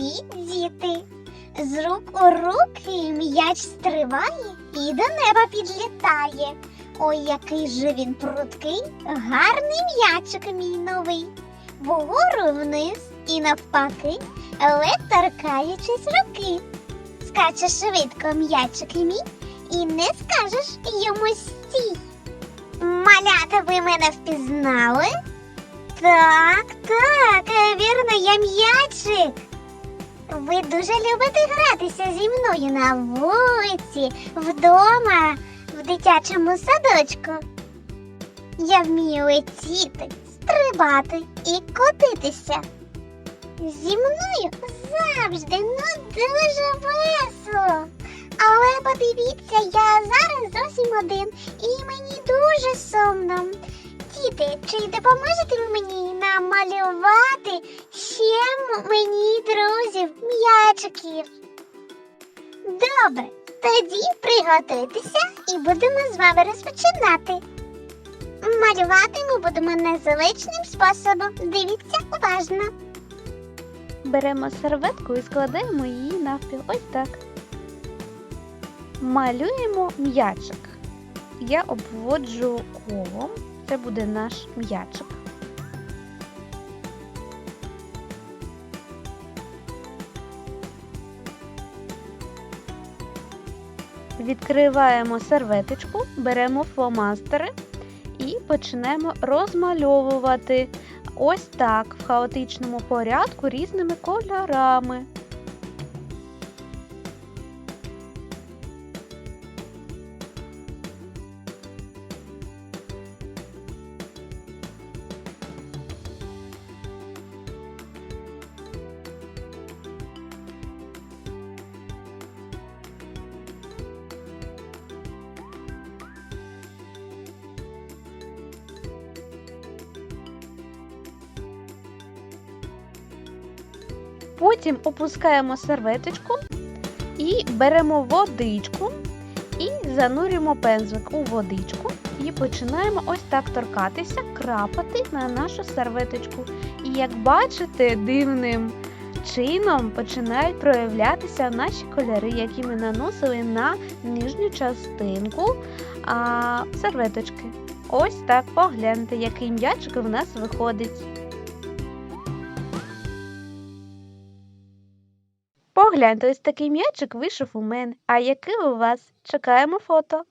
Привіт, діти! З рук у руки м'яч стриває і до неба підлітає. Ой, який же він пруткий, гарний м'ячик мій новий. Вгору вниз і навпаки, ледь торкаючись руки. Скаче швидко м'ячик мій, і не скажеш йому стій. Малята, ви мене впізнали? Так, так, вірно. Ви дуже любите гратися зі мною на вулиці, вдома, в дитячому садочку. Я вмію летіти, стрибати і котитися. Зі мною завжди ну дуже весело. Але подивіться, я зараз зовсім один і мені дуже сумно. Діти, чи допоможете мені намалювати ще мені друзів, м'ячиків? Добре, тоді приготуйтеся і будемо з вами розпочинати. Малювати ми будемо незвичним способом. Дивіться уважно. Беремо серветку і складаємо її навпіл. Ось так. Малюємо м'ячик. Я обводжу колом. Це буде наш м'ячик. Відкриваємо серветочку, беремо фломастери і почнемо розмальовувати ось так в хаотичному порядку різними кольорами. Потім опускаємо серветочку і беремо водичку і занурюємо пензлик у водичку і починаємо ось так торкатися, крапати на нашу серветочку. І як бачите, дивним чином починають проявлятися наші кольори, які ми наносили на нижню частинку а, серветочки. Ось так погляньте, який м'ячик в нас виходить. Погляньте, ось такий м'ячик вийшов у мене. А який у вас? Чекаємо фото.